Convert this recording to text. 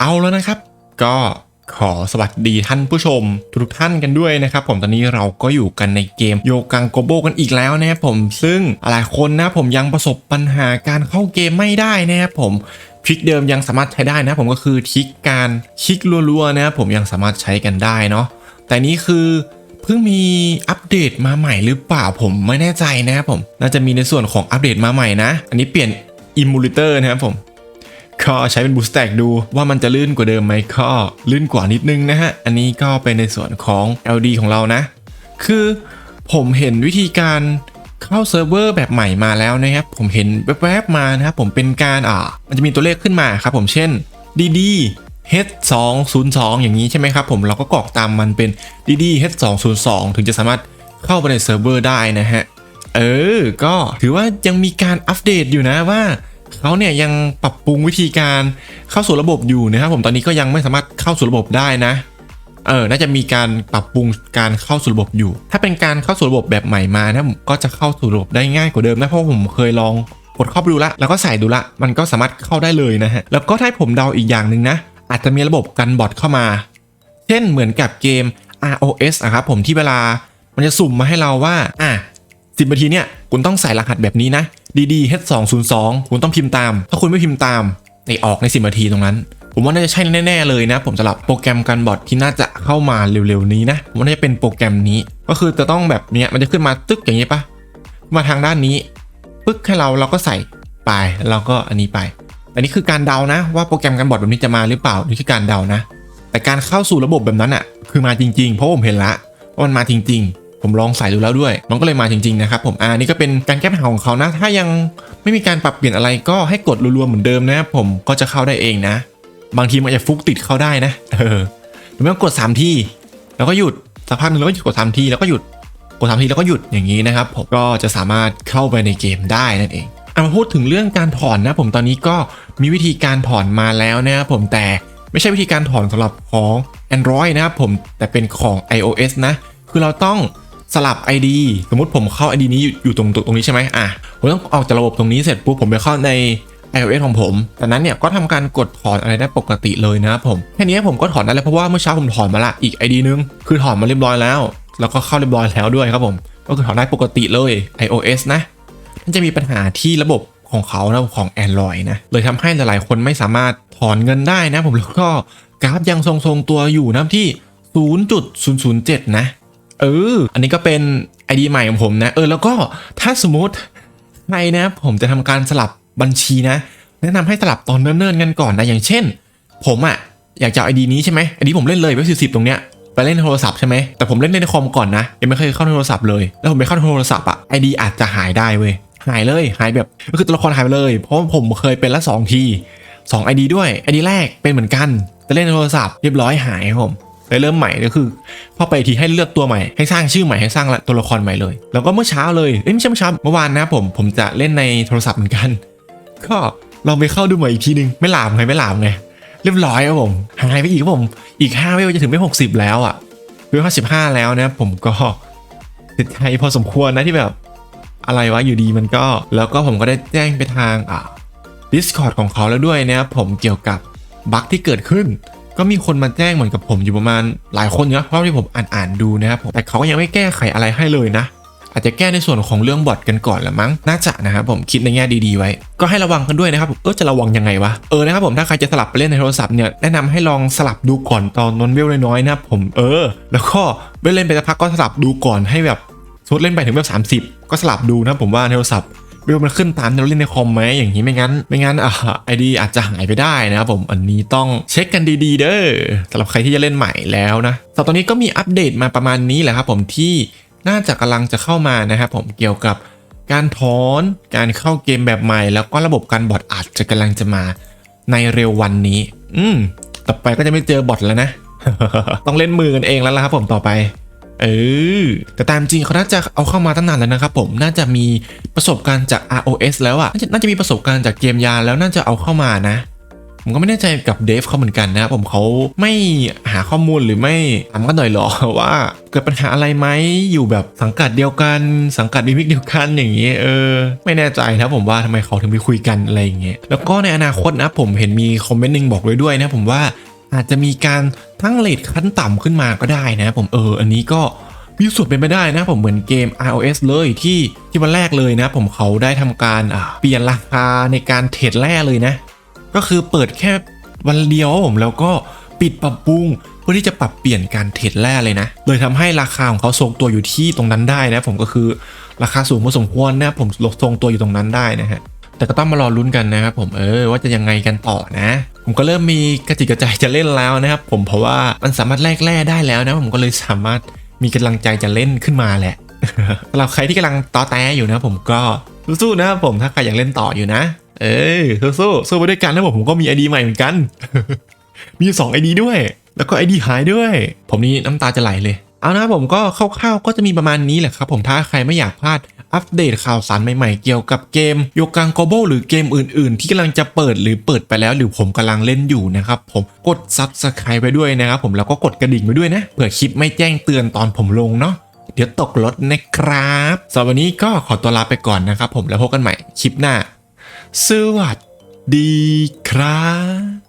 เอาแล้วนะครับ ก็ขอสวัสดีท่านผู้ชม ทุกท่านกันด้วยนะครับผมตอนนี้เราก็อยู่กันในเกมโยกังโกโบกันอีกแล้วนะครับผมซึ่งหลายคนนะผมยังประสบปัญหาการเข้าเกมไม่ได้นะครับผมทริคเดิมยังสามารถใช้ได้นะผมก็คือทริคการคลิกรัวๆนะครับผมยังสามารถใช้กันได้เนาะแต่นี้คือเพิ่งมีอัปเดตมาใหม่หรือเปล่าผมไม่แน่ใจนะครับผมน่าจะมีในส่วนของอัปเดตมาใหม่นะ อันนี้เปลี่ยนอิมูลิเตอร์นะครับผม ก็ใช้เป็นบูสแต็กดูว่ามันจะลื่นกว่าเดิมไหมก็ลื่นกว่านิดนึงนะฮะ อันนี้ก็เป็นในส่วนของ LD ของเรานะ คือผมเห็นวิธีการเข้าเซิร์ฟเวอร์แบบใหม่มาแล้วนะครับ ผมเห็นแวบๆมานะครับ ผมเป็นการอ่า มันจะมีตัวเลขขึ้นมาครับ ผมเช่น DD H202 อย่างนี้ใช่ไหมครับผมเราก็กรอกตามมันเป็น DD H202 ถึงจะสามารถเข้าไปในเซิร์ฟเวอร์ได้นะฮะ เออ ก็ถือว่ายังมีการอัปเดตอยู่นะว่า เขาเนี่ยยังปรับปรุงวิธีการเข้าสู่ระบบอยู่นะครับผมตอนนี้ก็ยังไม่สามารถเข้าสู่ระบบได้นะเออ น่าจะมีการปรับปรุงการเข้าสู่ระบบอยู่ ถ้าเป็นการเข้าสู่ระบบแบบใหม่มานะก็จะเข้าสู่ระบบได้ง่ายกว่าเดิมนะ เพราะผมเคยลองกดเข้าไปดูละ แล้วก็ใส่ดูละ มันก็สามารถเข้าได้เลยนะฮะ แล้วก็ถ้าผมเดาอีกอย่างหนึ่งนะ อาจจะมีระบบกันบอทเข้ามา เช่นเหมือนกับเกม ROS อะครับผมที่เวลา มันจะสุ่มมาให้เราว่า อะ สิบนาทีเนี่ยคุณต้องใส่รหัสแบบนี้นะ DD H202 คุณต้องพิมพ์ตาม ถ้าคุณไม่พิมพ์ตามในออกในสิบนาทีตรงนั้น ผมว่าน่าจะใช่แน่ๆเลยนะ ผมสำหรับโปรแกรมการบอทที่น่าจะเข้ามาเร็วๆนี้นะผมว่าน่าจะเป็นโปรแกรมนี้ ก็คือจะต้องแบบเนี้ยมันจะขึ้นมาตึ๊กอย่างนี้ปะมาทางด้านนี้ปึ๊กให้เราเราก็ใส่ไปแล้วก็อันนี้ไป อันนี้คือการเดานะ ว่าโปรแกรมการบอทแบบนี้จะมาหรือเปล่านี่คือการเดานะ แต่การเข้าสู่ระบบแบบนั้นอะ คือมาจริง ๆ เพราะผมเห็นละว่ามันมาจริง ๆ ผมลองใส่ดูแล้วด้วย มันก็เลยมาจริงๆนะครับผมอ่านี่ก็เป็นการแก้ปัญหาของเขานะ ถ้ายังไม่มีการปรับเปลี่ยนอะไรก็ให้กดรัวๆเหมือนเดิมนะครับผมก็จะเข้าได้เองนะ บางทีมันอาจจะฟุกติดเข้าได้นะเออหรือไม่ก็กด3ทีแล้วก็หยุดสักพักหนึงแล้วก็หยุดกด3ทีแล้วก็หยุดกด3ทีแล้วก็หยุดอย่างนี้นะครับผมก็จะสามารถเข้าไปในเกมได้นั่นเองเอามาพูดถึงเรื่องการถอนนะผมตอนนี้ก็มีวิธีการถอนมาแล้วนะครับผมแต่ไม่ใช่วิธีการถอนสำหรับของ Android นะครับผมแต่เป็นของ iOS นะ คือเราต้อง สลับ ID สมมติผมเข้า ID นี้อยู่ตรงตรงนี้ใช่ไหมอะผมต้องออกจากระบบตรงนี้เสร็จปุ๊บผมไปเข้าใน iOS ของผมแต่นั้นเนี่ยก็ทำการกดถอนอะไรได้ปกติเลยนะครับผม แค่นี้ผมก็ถอนได้แล้วเพราะว่าเมื่อเช้าผมถอนมาละอีก ID นึง คือถอนมาเรียบร้อยแล้ว แล้วก็เข้าเรียบร้อยแล้วด้วยครับผม ก็คือถอนได้ปกติเลย iOS นะ มันจะมีปัญหาที่ระบบของเขานะของ Android นะ เลยทำให้หลายๆ คนไม่สามารถถอนเงินได้นะผมแล้วก็กราฟยังทรงๆตัวอยู่นะที่ 0.007 นะ เออ อันนี้ก็เป็น ID ใหม่ของผมนะ เออ แล้วก็ถ้าสมมติใครนะ ผมจะทำการสลับบัญชีนะ แนะนำให้สลับตอนเนิ่นๆกันก่อนนะ อย่างเช่น ผมอะอยากจะเอา ID นี้ใช่ไหม ID ผมเล่นเลยเว็บสิบตรงเนี้ยไปเล่นโทรศัพท์ใช่ไหมแต่ผมเล่นในคอมก่อนนะยังไม่เคยเข้าโทรศัพท์เลย แล้วผมไปเข้าโทรศัพท์อะ ID อาจจะหายได้เว้ยหายเลยหายแบบก็คือตัวละครหายไปเลย เพราะผมเคยเป็นละสองทีสอง ID ด้วย ID แรกเป็นเหมือนกันจะเล่นในโทรศัพท์เรียบร้อยหายผม เลยเริ่มใหม่ก็คือพอไปทีให้เลือกตัวใหม่ให้สร้างชื่อใหม่ให้สร้างตัวละครใหม่เลย แล้วก็เมื่อเช้าเลยเอ้ยไม่ใช่เมื่อเช้าเมื่อวานนะผมผมจะเล่นในโทรศัพท์เหมือนกัน ก็ลองไปเข้าดูใหม่อีกทีนึงไม่หลามไงไม่หลามไงเรียบร้อยครับผมหายไปอีกครับผมอีก5เวลจะถึงไม่60 แล้วอะเวล55แล้วนะผมก็เสียใจพอสมควรนะที่แบบอะไรวะอยู่ดีมันก็ แล้วก็ผมก็ได้แจ้งไปทางอ่า Discord ของเขาแล้วด้วยนะครับผมเกี่ยวกับบั๊กที่เกิดขึ้น ก็มีคนมาแจ้งเหมือนกับผมอยู่ประมาณหลายคนเนาะเพราะที่ผมอ่านอ่านดูนะครับผมแต่เขาก็ยังไม่แก้ไขอะไรให้เลยนะ อาจจะแก้ในส่วนของเรื่องบอทกันก่อนละมั้งน่าจะนะครับผมคิดในแง่ดีๆไว้ ก็ให้ระวังกันด้วยนะครับผมเออจะระวังยังไงวะเออนะครับผมถ้าใครจะสลับไปเล่นในโทรศัพท์เนี่ยแนะนำให้ลองสลับดูก่อนตอนนนเวลน้อยๆนะครับผมเออ แล้วก็ไปเล่นไปสักพักก็สลับดูก่อนให้แบบสมมติเล่นไปถึงเวลสามสิบก็สลับดูนะผมว่าในโทรศัพท์ เวมันขึ้นตามที่เราเล่นในคอมไหมอย่างนี้ไม่งั้น ไม่งั้นอะไอดีอาจจะหายไปได้นะครับผมอันนี้ต้องเช็คกันดีๆ เด้อสำหรับใครที่จะเล่นใหม่แล้วนะแต่ตอนนี้ก็มีอัปเดตมาประมาณนี้แหละครับผมที่น่าจะกำลังจะเข้ามานะครับผมเกี่ยวกับการถอนการเข้าเกมแบบใหม่ แล้วก็ระบบการบอทอาจจะกำลังจะมาในเร็ววันนี้ อืมต่อไปก็จะไม่เจอบอทแล้วนะ ต้องเล่นมือกันเองแล้วล่ะครับผมต่อไป เออ แต่ตามจริงเขาน่าจะเอาเข้ามาตั้งนานแล้วนะครับผม น่าจะมีประสบการณ์จาก ROS แล้วอะ่ะน่าจะมีประสบการณ์จากเกมยาแล้วน่าจะเอาเข้ามานะ ผมก็ไม่แน่ใจกับเดฟเขาเหมือนกันนะครับผมเขาไม่หาข้อมูลหรือไม่ถามกันหน่อยหรอว่า เกิดปัญหาอะไรไหมอยู่แบบสังกัดเดียวกัน สังกัดมิมิกเดียวกันอย่างเงี้ยเออ ไม่แน่ใจนะผมว่าทำไมเขาถึงไปคุยกันอะไรอย่างเงี้ยแล้วก็ในอนาคตนะผมเห็นมีคอมเมนต์หนึ่งบอกไว้ด้วยนะผมว่า อาจจะมีการทั้งเลทขั้นต่ำขึ้นมาก็ได้นะผมเออ อันนี้ก็มีส่วนเป็นไปได้นะผมเหมือนเกม ROS เลยที่ที่วันแรกเลยนะผมเขาได้ทำการเปลี่ยนราคาในการเทรดแร่เลยนะ ก็คือเปิดแค่วันเดียวผมแล้วก็ปิดปรับปรุงเพื่อที่จะปรับเปลี่ยนการเทรดแร่เลยนะเลยทำให้ราคาของเขาทรงตัวอยู่ที่ตรงนั้นได้นะ ผมก็คือราคาสูงพอสมควรนะผมทรงตัวอยู่ตรงนั้นได้นะฮะแต่ก็ต้องมารอลุ้นกันนะครับผมเออว่าจะยังไงกันต่อนะ ผมก็เริ่มมีกระจิกกระใจจะเล่นแล้วนะครับ ผมเพราะว่ามันสามารถแลกแร่ได้แล้วนะผมก็เลยสามารถมีกำลังใจจะเล่นขึ้นมาแหละสำหรับใครที่กำลังต่อแตอยู่นะผมก็สู้ๆนะครับผมถ้าใครอยากเล่นต่ออยู่นะ เอ้ยสู้ๆสู้ไปด้วยกันนะผมผมก็มีไอดีใหม่เหมือนกัน มี2ไอดีด้วย แล้วก็ไอดีหายด้วย ผมนี่น้ำตาจะไหลเลย เอานะผมก็คร่าวๆก็จะมีประมาณนี้แหละครับ ผมถ้าใครไม่อยากพลาด อัปเดตข่าวสารใหม่ๆ เกี่ยวกับเกมโยกังโกโบหรือเกมอื่นๆ ที่กำลังจะเปิดหรือเปิดไปแล้วหรือผมกำลังเล่นอยู่นะครับผมกด Subscribe ไปด้วยนะครับผมแล้วก็กดกระดิ่งไปด้วยนะเผื่อคลิปไม่แจ้งเตือนตอนผมลงเนาะเดี๋ยวตกรถนะครับสำหรับวันนี้ก็ขอตัวลาไปก่อนนะครับผมแล้วพบกันใหม่คลิปหน้า สวัสดีครับ